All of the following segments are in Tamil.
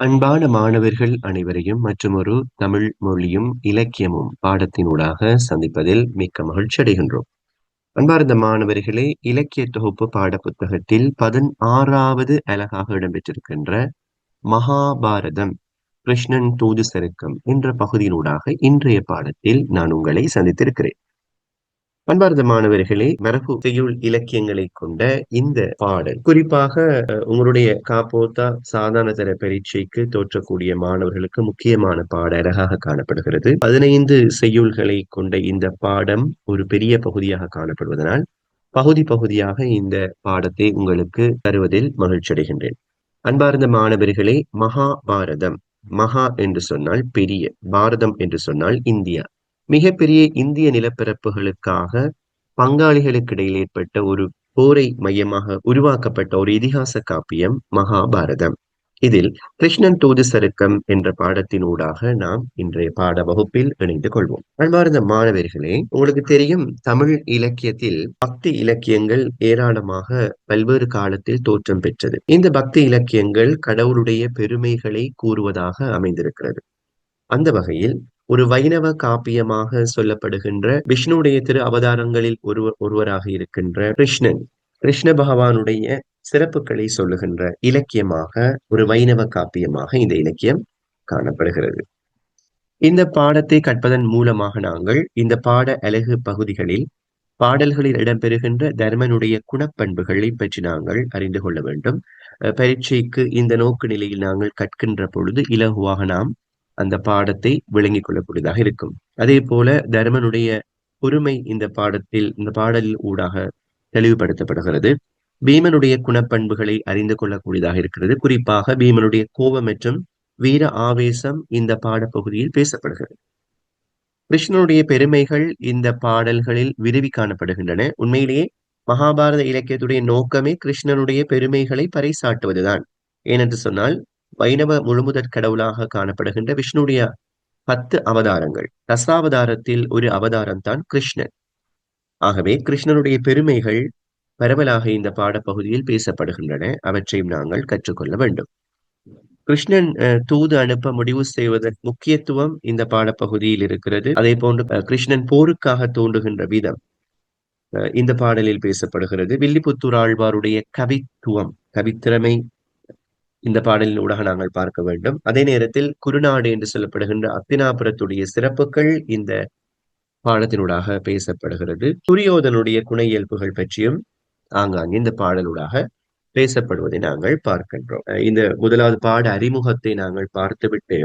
அன்பான மாணவர்கள் அனைவரையும் மற்றுமொரு தமிழ் மொழியும் இலக்கியமும் பாடத்தினூடாக சந்திப்பதில் மிக்க மகிழ்ச்சி அடைகின்றோம். அன்பார்ந்த மாணவர்களே இலக்கிய தொகுப்பு பாட புத்தகத்தில் பதினாறாவது அழகாக இடம்பெற்றிருக்கின்ற மகாபாரதம் கிருஷ்ணன் தூது சருக்கம் என்ற பகுதியினூடாக இன்றைய பாடத்தில் நான் உங்களை சந்தித்திருக்கிறேன். அன்பார்ந்த மாணவர்களே மரபு செய்யுள் இலக்கியங்களை கொண்ட இந்த பாடல் குறிப்பாக உங்களுடைய காப்போத்தா சாதாரண தர பரீட்சைக்கு தோற்றக்கூடிய மாணவர்களுக்கு முக்கியமான பாட அழகாக காணப்படுகிறது. பதினைந்து செய்யுள்களை கொண்ட இந்த பாடம் ஒரு பெரிய பகுதியாக காணப்படுவதனால் பகுதி பகுதியாக இந்த பாடத்தை உங்களுக்கு தருவதில் மகிழ்ச்சி அடைகின்றேன். அன்பார்ந்த மாணவர்களே மகாபாரதம் மகா என்று சொன்னால் பெரிய பாரதம் என்று சொன்னால் இந்தியா. மிகப்பெரிய இந்திய நிலப்பரப்புகளுக்காக பங்காளிகளுக்கிடையில் ஏற்பட்ட ஒரு போரை மையமாக உருவாக்கப்பட்ட ஒரு இதிகாச காப்பியம் மகாபாரதம். இதில் கிருஷ்ணன் தூது சருக்கம் என்ற பாடத்தினூடாக நாம் இன்றைய பாட வகுப்பில் இணைந்து கொள்வோம். அன்பார்ந்த மாணவர்களே உங்களுக்கு தெரியும் தமிழ் இலக்கியத்தில் பக்தி இலக்கியங்கள் ஏராளமாக பல்வேறு காலத்தில் தோற்றம் பெற்றது. இந்த பக்தி இலக்கியங்கள் கடவுளுடைய பெருமைகளை கூறுவதாக அமைந்திருக்கிறது. அந்த வகையில் ஒரு வைணவ காப்பியமாக சொல்லப்படுகின்ற விஷ்ணுடைய திரு அவதாரங்களில் ஒருவர் ஒருவராக இருக்கின்ற கிருஷ்ணன். கிருஷ்ண பகவானுடைய சிறப்புகளை சொல்லுகின்ற இலக்கியமாக ஒரு வைணவ காப்பியமாக இந்த இலக்கியம் காணப்படுகிறது. இந்த பாடத்தை கற்பதன் மூலமாக நாங்கள் இந்த பாட அழகு பகுதிகளில் பாடல்களில் இடம்பெறுகின்ற தர்மனுடைய குணப்பண்புகளை பற்றி நாங்கள் அறிந்து கொள்ள வேண்டும். பரீட்சைக்கு இந்த நோக்கு நிலையில் நாங்கள் கற்கின்ற பொழுது இலகுவாக நாம் அந்த பாடத்தை விளங்கிக் கொள்ளக்கூடியதாக இருக்கும். அதே போல தர்மனுடைய பொறுமை இந்த பாடத்தில் இந்த பாடலில் ஊடாக தெளிவுபடுத்தப்படுகிறது. பீமனுடைய குணப்பண்புகளை அறிந்து கொள்ளக்கூடியதாக இருக்கிறது. குறிப்பாக பீமனுடைய கோபம் மற்றும் வீர ஆவேசம் இந்த பாடப்பகுதியில் பேசப்படுகிறது. கிருஷ்ணனுடைய பெருமைகள் இந்த பாடல்களில் விரிவி காணப்படுகின்றன. உண்மையிலேயே மகாபாரத இலக்கியத்துடைய நோக்கமே கிருஷ்ணனுடைய பெருமைகளை பறைசாட்டுவதுதான். ஏனென்று சொன்னால் வைணவ முழுமுதற் கடவுளாக காணப்படுகின்ற விஷ்ணுடைய பத்து அவதாரங்கள். தசாவதாரத்தில் ஒரு அவதாரம் தான் கிருஷ்ணன். ஆகவே கிருஷ்ணனுடைய பெருமைகள் பரவலாக இந்த பாடப்பகுதியில் பேசப்படுகின்றன. அவற்றையும் நாங்கள் கற்றுக்கொள்ள வேண்டும். கிருஷ்ணன் தூது அனுப்ப முடிவு செய்வதன் முக்கியத்துவம் இந்த பாடப்பகுதியில் இருக்கிறது. அதே போன்று கிருஷ்ணன் போருக்காக தோன்றுகின்ற விதம் இந்த பாடலில் பேசப்படுகிறது. வில்லிபுத்தூர் ஆழ்வாருடைய கவித்துவம் கவித்திறமை இந்த பாடலின் ஊடாக நாங்கள் பார்க்க வேண்டும். அதே நேரத்தில் குருநாடு என்று சொல்லப்படுகின்ற அத்தினாபுரத்துடைய சிறப்புகள் இந்த பாடத்தினூடாக பேசப்படுகிறது. துரியோதனுடைய குண இயல்புகள் பற்றியும் ஆங்காங்கே இந்த பாடலூடாக பேசப்படுவதை நாங்கள் பார்க்கின்றோம். இந்த முதலாவது பாட அறிமுகத்தை நாங்கள் பார்த்துவிட்டு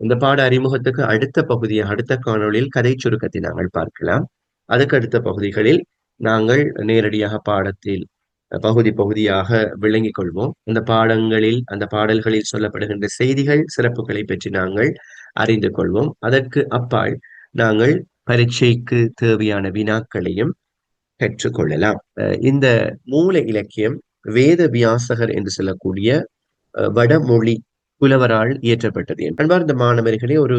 இந்த பாட அறிமுகத்துக்கு அடுத்த பகுதியை அடுத்த காணொலியில் கதை சுருக்கத்தை நாங்கள் பார்க்கலாம். அதுக்கு அடுத்த பகுதிகளில் நாங்கள் நேரடியாக பாடத்தில் பகுதி பகுதியாக விளங்கிக் கொள்வோம். அந்த பாடங்களில் அந்த பாடல்களில் சொல்லப்படுகின்ற செய்திகள் சிறப்புகளை பற்றி நாங்கள் அறிந்து கொள்வோம். அதற்கு அப்பால் நாங்கள் பரீட்சைக்கு தேவையான வினாக்களையும் பெற்றுக்கொள்ளலாம் இந்த மூல இலக்கியம் வேத வியாசகர் என்று சொல்லக்கூடிய வடமொழி புலவரால் இயற்றப்பட்டது. அன்பார்ந்த மாணவர்களே ஒரு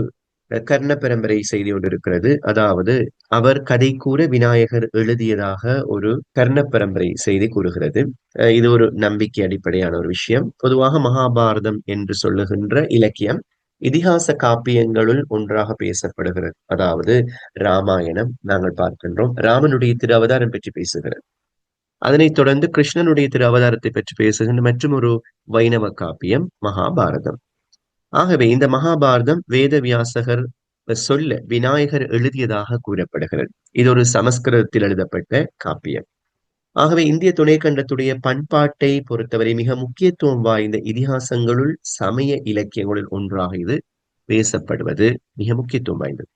கர்ண பரம்பரை செய்தி ஒன்று இருக்கிறது அதாவது அவர் கதை கூற விநாயகர் எழுதியதாக ஒரு கர்ண பரம்பரை செய்தி கூறுகிறது. இது ஒரு நம்பிக்கை அடிப்படையான ஒரு விஷயம். பொதுவாக மகாபாரதம் என்று சொல்லுகின்ற இலக்கியம் இதிகாச காப்பியங்களுள் ஒன்றாக பேசப்படுகிறது. அதாவது ராமாயணம் நாங்கள் பார்க்கின்றோம். ராமனுடைய திரு அவதாரம் பற்றி பேசுகிறது. அதனைத் தொடர்ந்து கிருஷ்ணனுடைய திரு அவதாரத்தை பற்றி பேசுகின்ற மற்றும் ஒரு வைணவ காப்பியம் மகாபாரதம். ஆகவே இந்த மகாபாரதம் வேதவியாசகர் சொல்ல விநாயகர் எழுதியதாக கூறப்படுகிறது. இது ஒரு சமஸ்கிருதத்தில் எழுதப்பட்ட காப்பியம். ஆகவே இந்திய துணைக்கண்டத்துடைய பண்பாட்டை பொறுத்தவரை மிக முக்கியத்துவம் வாய்ந்த இதிகாசங்களுள் சமய இலக்கியங்களுள் ஒன்றாக இது பேசப்படுவது மிக முக்கியத்துவம் வாய்ந்தது.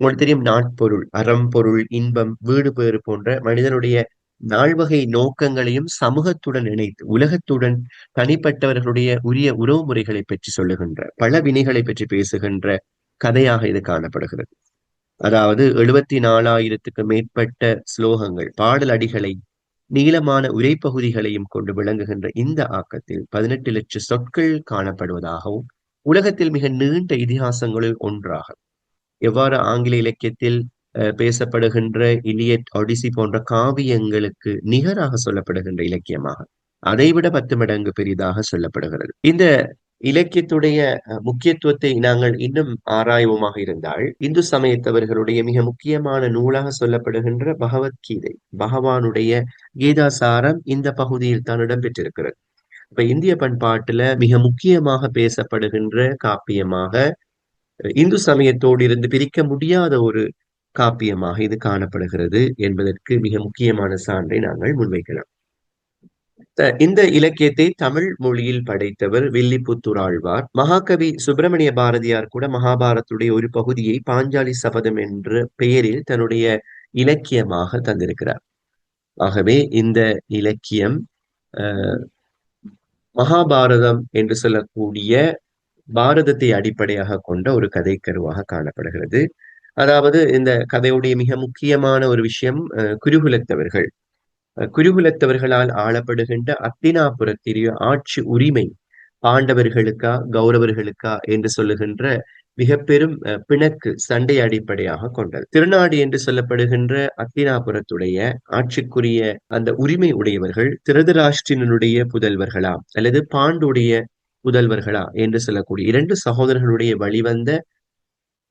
உங்களுக்கு தெரியும் நாட்பொருள் அறம்பொருள் இன்பம் வீடு பேறு போன்ற மனிதனுடைய நால்வகை நோக்கங்களையும் சமூகத்துடன் இணைத்து உலகத்துடன் தனிப்பட்டவர்களுடைய உரிய உறவு முறைகளை பற்றி சொல்லுகின்ற பல வினைகளை பற்றி பேசுகின்ற கதையாக இது காணப்படுகிறது. அதாவது எழுபத்தி நாலாயிரத்துக்கு மேற்பட்ட ஸ்லோகங்கள் பாடல் அடிகளை நீளமான உரைப்பகுதிகளையும் கொண்டு விளங்குகின்ற இந்த ஆக்கத்தில் பதினெட்டு லட்சம் சொற்கள் காணப்படுவதாகவும் உலகத்தில் மிக நீண்ட இதிகாசங்களில் ஒன்றாக எவ்வாறு ஆங்கில இலக்கியத்தில் பேசப்படுகின்ற இலியட் ஒடிசி போன்ற காவியங்களுக்கு நிகராக சொல்லப்படுகின்ற இலக்கியமாக. அதைவிட பத்து மடங்கு பெரிதாக சொல்லப்படுகிறது. இந்த இலக்கியத்துடைய முக்கியத்துவத்தை நாங்கள் இன்னும் ஆராய்வோமாக இருந்தால் இந்து சமயத்தவர்களுடைய மிக முக்கியமான நூலாக சொல்லப்படுகின்ற பகவத்கீதை பகவானுடைய கீதாசாரம் இந்த பகுதியில் தான் இடம்பெற்றிருக்கிறது. இப்ப இந்திய பண்பாட்டுல மிக முக்கியமாக பேசப்படுகின்ற காப்பியமாக இந்து சமயத்தோடு இருந்து பிரிக்க முடியாத ஒரு காப்பியமாக இது காணப்படுகிறது என்பதற்கு மிக முக்கியமான சான்றை நாங்கள் முன்வைக்கலாம். இந்த இலக்கியத்தை தமிழ் மொழியில் படைத்தவர் வில்லிபுத்தூர் ஆழ்வார். மகாகவி சுப்பிரமணிய பாரதியார் கூட மகாபாரத்துடைய ஒரு பகுதியை பாஞ்சாலி சபதம் என்ற பெயரில் தன்னுடைய இலக்கியமாக தந்திருக்கிறார். ஆகவே இந்த இலக்கியம் மகாபாரதம் என்று சொல்லக்கூடிய பாரதத்தை அடிப்படையாக கொண்ட ஒரு கதை கருவாக காணப்படுகிறது. அதாவது இந்த கதையுடைய மிக முக்கியமான ஒரு விஷயம் குருகுலத்தவர்கள். குருகுலத்தவர்களால் ஆளப்படுகின்ற அத்தினாபுரத்திரிய ஆட்சி உரிமை பாண்டவர்களுக்கா கௌரவர்களுக்கா என்று சொல்லுகின்ற மிக பெரும் பிணக்கு சண்டை அடிப்படையாக கொண்டது. திருநாடு என்று சொல்லப்படுகின்ற அத்தினாபுரத்துடைய ஆட்சிக்குரிய அந்த உரிமை உடையவர்கள் திருதராஷ்டிரனுடைய புதல்வர்களா அல்லது பாண்டுடைய புதல்வர்களா என்று சொல்லக்கூடிய இரண்டு சகோதரர்களுடைய வழிவந்த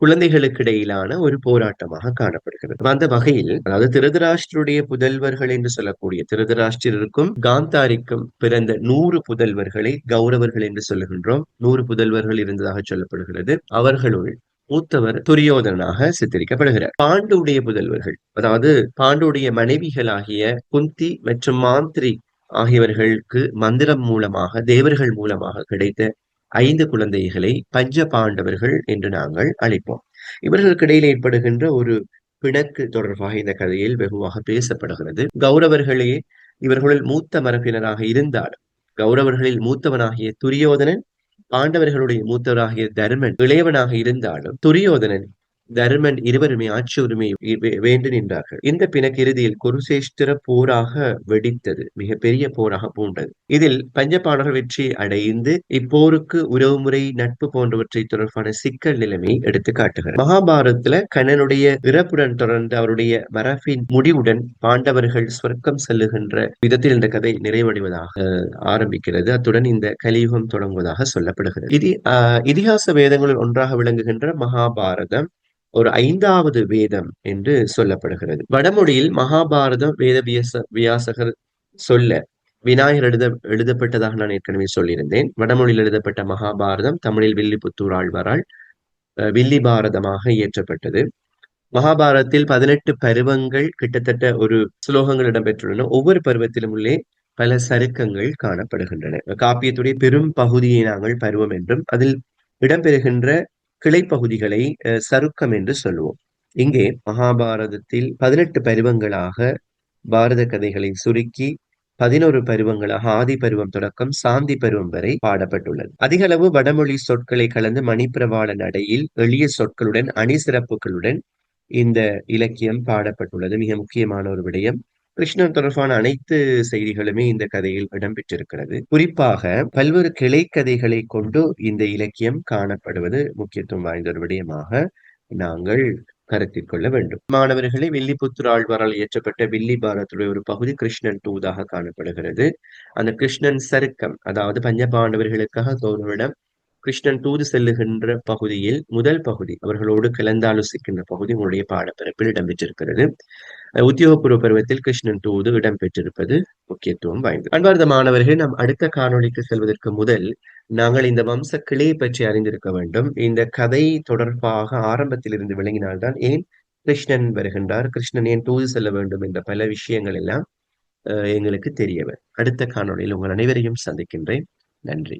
குழந்தைகளுக்கு இடையிலான ஒரு போராட்டமாக காணப்படுகிறது. அந்த வகையில் அதாவது திருதராஷ்டிரருடைய புதல்வர்கள் என்று சொல்லக்கூடிய திருதராஷ்டிரருக்கும் காந்தாரிக்கும் பிறந்த நூறு புதல்வர்களை கௌரவர்கள் என்று சொல்லுகின்றோம். நூறு புதல்வர்கள் இருந்ததாக சொல்லப்படுகிறது. அவர்களுள் மூத்தவர் துரியோதனாக சித்தரிக்கப்படுகிறார். பாண்டுடைய புதல்வர்கள் அதாவது பாண்டுடைய மனைவிகளாகிய குந்தி மற்றும் மாந்திரி ஆகியவர்களுக்கு மந்திரம் மூலமாக தேவர்கள் மூலமாக கிடைத்த ஐந்து குழந்தைகளை பஞ்ச பாண்டவர்கள் என்று நாங்கள் அழைப்போம். இவர்களுக்கிடையில் ஏற்படுகின்ற ஒரு பிணக்கு தொடர்பாக இந்த கதையில் வெகுவாக பேசப்படுகிறது. கௌரவர்களே இவர்களுள் மூத்த மரப்பினராக இருந்தாலும் கௌரவர்களில் மூத்தவனாகிய துரியோதனன் பாண்டவர்களுடைய மூத்தவராகிய தர்மன் இளையவனாக இருந்தாலும் துரியோதனன் தர்மன் இருவருமே ஆட்சி உரிமை வேண்டு நின்றார்கள். இந்த பிணக்கு இறுதியில் குருசேஷ்டிர போராக வெடித்தது மிகப்பெரிய போராக பூண்டது. இதில் பஞ்சபாண்டவர் வெற்றி அடைந்து இப்போருக்கு உறவுமுறை நட்பு போன்றவற்றை தொடர்பான சிக்கல் நிலைமை எடுத்து காட்டுகிறார் மகாபாரதத்துல கண்ணனுடைய இறப்புடன் தொடர்ந்து அவருடைய மரபின் முடிவுடன் பாண்டவர்கள் சொர்க்கம் செல்லுகின்ற விதத்தில் இந்த கதை நிறைவடைவதாக ஆரம்பிக்கிறது. அத்துடன் இந்த கலியுகம் தொடங்குவதாக சொல்லப்படுகிறது. இது இதிகாச வேதங்களில் ஒன்றாக விளங்குகின்ற மகாபாரதம் ஒரு ஐந்தாவது வேதம் என்று சொல்லப்படுகிறது. வடமொழியில் மகாபாரதம் வேத வியாச வியாசகர் சொல்ல விநாயகர் எழுத எழுதப்பட்டதாக நான் ஏற்கனவே சொல்லியிருந்தேன். வடமொழியில் எழுதப்பட்ட மகாபாரதம் தமிழில் வில்லிபுத்தூர் ஆழ்வாரால் வில்லி பாரதமாக இயற்றப்பட்டது. மகாபாரதத்தில் பதினெட்டு பருவங்கள் கிட்டத்தட்ட ஒரு ஸ்லோகங்கள் இடம்பெற்றுள்ளன. ஒவ்வொரு பருவத்திலும் உள்ளே பல சருக்கங்கள் காணப்படுகின்றன. காப்பியத்துடைய பெரும் பகுதியை நாங்கள் பருவம் என்றும் அதில் இடம்பெறுகின்ற கிளைப்பகுதிகளை சருக்கம் என்று சொல்லுவோம். இங்கே மகாபாரதத்தில் பதினெட்டு பருவங்களாக பாரத கதைகளை சுருக்கி பதினோரு பருவங்களாக ஆதி பருவம் தொடக்கம் சாந்தி பருவம் வரை பாடப்பட்டுள்ளது. அதிகளவு வடமொழி சொற்களை கலந்து மணிப்பிரவாள நடையில் எளிய சொற்களுடன் அணி சிறப்புகளுடன் இந்த இலக்கியம் பாடப்பட்டுள்ளது. மிக முக்கியமான ஒரு விடயம். கிருஷ்ணன் தொடர்பான அனைத்து செய்திகளுமே இந்த கதையில் இடம்பெற்றிருக்கிறது. குறிப்பாக பல்வேறு கிளை கதைகளை கொண்டு இந்த இலக்கியம் காணப்படுவது முக்கியத்துவம் வாய்ந்த ஒரு விடயமாக நாங்கள் கருத்தில் கொள்ள வேண்டும். மாணவர்களை வில்லிபுத்தூர் ஆழ்வாரால் இயற்றப்பட்ட வில்லி பாரத்துடைய ஒரு பகுதி கிருஷ்ணன் தூதாக காணப்படுகிறது. அந்த கிருஷ்ணன் சருக்கம் அதாவது பஞ்சபாண்டவர்களுக்காக கௌரவிடம் கிருஷ்ணன் தூது செல்லுகின்ற பகுதியில் முதல் பகுதி அவர்களோடு கலந்தாலோசிக்கின்ற பகுதி உங்களுடைய பாடப்பிறப்பில் இடம்பெற்றிருக்கிறது. உத்தியோகபூர்வ பருவத்தில் கிருஷ்ணன் தூது இடம்பெற்றிருப்பது முக்கியத்துவம் வாய்ந்தது. அன்பார்ந்த மாணவர்கள் நாம் அடுத்த காணொலிக்கு செல்வதற்கு முதல் நாங்கள் இந்த வம்ச கிளையை பற்றி அறிந்திருக்க வேண்டும். இந்த கதை தொடர்பாக ஆரம்பத்தில் இருந்து விளங்கினால்தான் ஏன் கிருஷ்ணன் வருகின்றார். கிருஷ்ணன் ஏன் தூது செல்ல வேண்டும் என்ற பல விஷயங்கள் எல்லாம் எங்களுக்கு தெரியவர் அடுத்த காணொலியில் உங்கள் அனைவரையும் சந்திக்கின்றேன். நன்றி.